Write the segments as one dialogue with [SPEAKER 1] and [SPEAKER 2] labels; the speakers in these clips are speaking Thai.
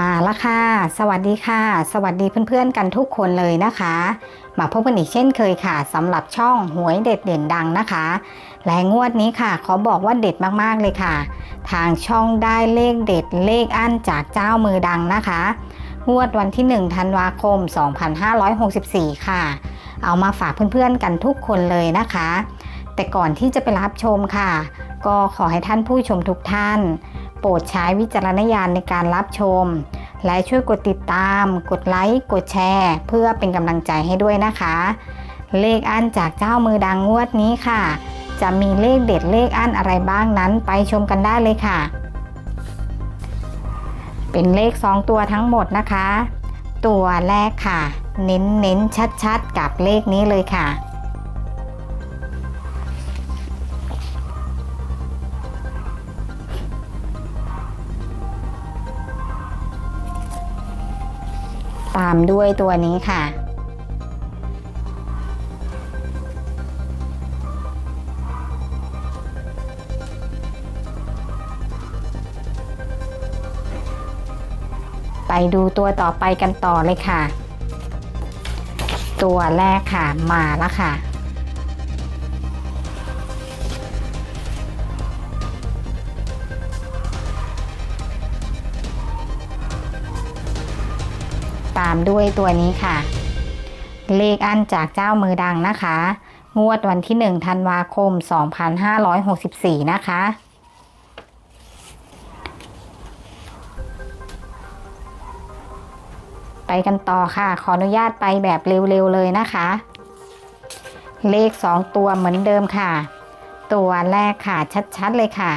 [SPEAKER 1] มาละค่ะ สวัสดีค่ะ สวัสดีเพื่อนๆกันทุกคนเลยนะคะ มาพบกันอีกเช่นเคยค่ะสำหรับช่องหวยเด็ดเด่นดังนะคะและงวดนี้ค่ะขอบอกว่าเด็ดมากๆเลยค่ะ ทางช่องได้เลขเด็ดเลขอั้นจากเจ้ามือดังนะคะ งวดวันที่1ธันวาคม 2564 ค่ะ เอามาฝากเพื่อนๆกันทุกคนเลยนะคะ แต่ก่อนที่จะไปรับชมค่ะ ก็ขอให้ท่านผู้ชมทุกท่าน โปรดใช้วิจารณญาณในการรับชม และช่วยกดติดตาม กดไลค์ กดแชร์ เพื่อเป็นกำลังใจให้ด้วยนะคะ เลขอันจากเจ้ามือดังงวดนี้ค่ะ จะมีเลขเด็ดเลขอันอะไรบ้างนั้นไปชมกันได้เลยค่ะ เป็นเลข 2 ตัวทั้งหมดนะคะ ตัวแรกค่ะ เน้นเน้นชัดๆ กับเลขนี้เลยค่ะ ตามด้วยตัวนี้ค่ะ ไปดูตัวต่อไปกันต่อเลยค่ะ ตัวแรกค่ะมาแล้วค่ะามด้วยตัวนี้ค่ะ เลขอันจากเจ้ามือดังนะคะ งวดวันที่ 1 ธันวาคม 2564 นะคะ ไปกันต่อค่ะ ขออนุญาตไปแบบเร็วๆเลยนะคะ เลข 2 ตัวเหมือนเดิมค่ะ ตัวแรกค่ะชัดๆเลยค่ะ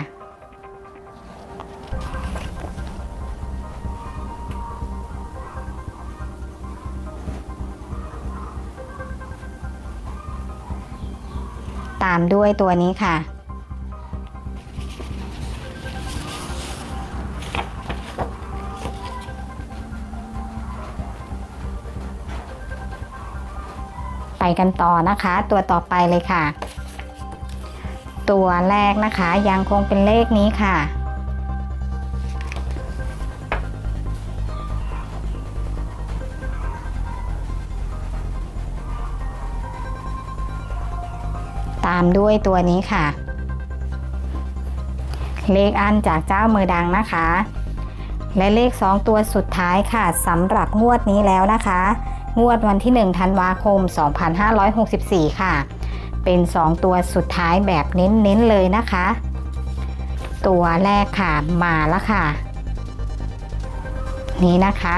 [SPEAKER 1] ตามด้วยตัวนี้ค่ะ ไปกันต่อนะคะ ตัวต่อไปเลยค่ะ ตัวแรกนะคะยังคงเป็นเลขนี้ค่ะ ตามด้วยตัวนี้ค่ะ เลขอันจากเจ้ามือดังนะคะ และเลข 2 ตัวสุดท้ายค่ะสำหรับงวดนี้แล้วนะคะ งวดวันที่ 1 ธันวาคม 2564 ค่ะ เป็น 2 ตัวสุดท้ายแบบเน้นๆเลยนะคะ ตัวแรกค่ะมาแล้วค่ะ นี้นะคะ